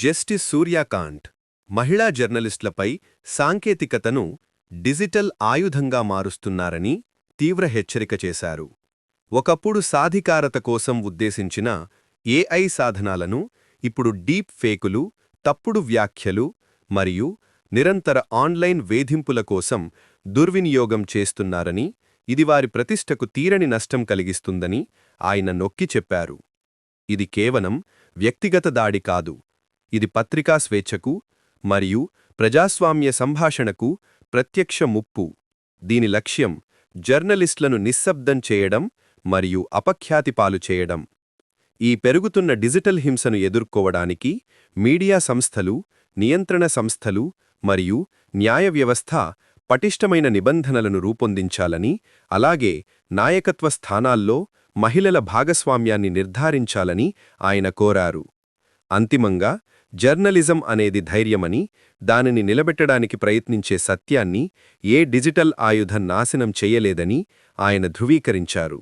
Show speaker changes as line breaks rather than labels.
Justice సూర్యాకాంత్ మహిళా జర్నలిస్టులపై సాంకేతికతను digital ఆయుధంగా మారుస్తున్నారని తీవ్ర హెచ్చరిక చేశారు. ఒకప్పుడు సాధికారత కోసం ఉద్దేశించిన ఏఐ సాధనాలను ఇప్పుడు డీప్ ఫేకులు తప్పుడు వ్యాఖ్యలు మరియు నిరంతర ఆన్లైన్ వేధింపుల కోసం దుర్వినియోగం చేస్తున్నారని ఇది వారి ప్రతిష్టకు తీరని నష్టం కలిగిస్తుందని ఆయన నొక్కి చెప్పారు. ఇది కేవలం వ్యక్తిగత దాడి కాదు ఇది పత్రికా స్వేచ్ఛకు మరియు ప్రజాస్వామ్య సంభాషణకు ప్రత్యక్ష ముప్పు. దీని లక్ష్యం జర్నలిస్టులను నిశ్శబ్దం చేయడం మరియు అపఖ్యాతి పాలు చేయడం. ఈ పెరుగుతున్న డిజిటల్ హింసను ఎదుర్కోవడానికి మీడియా సంస్థలు నియంత్రణ సంస్థలు మరియు న్యాయ వ్యవస్థ పటిష్టమైన నిబంధనలను రూపొందించాలని అలాగే నాయకత్వ స్థానాల్లో మహిళల భాగస్వామ్యాన్ని నిర్ధారించాలని ఆయన కోరారు. అంతిమంగా జర్నలిజం అనేది ధైర్యమని దానిని నిలబెట్టడానికి ప్రయత్నించే సత్యాన్ని ఏ డిజిటల్ ఆయుధం నాశనం చెయ్యలేదని ఆయన ధృవీకరించారు.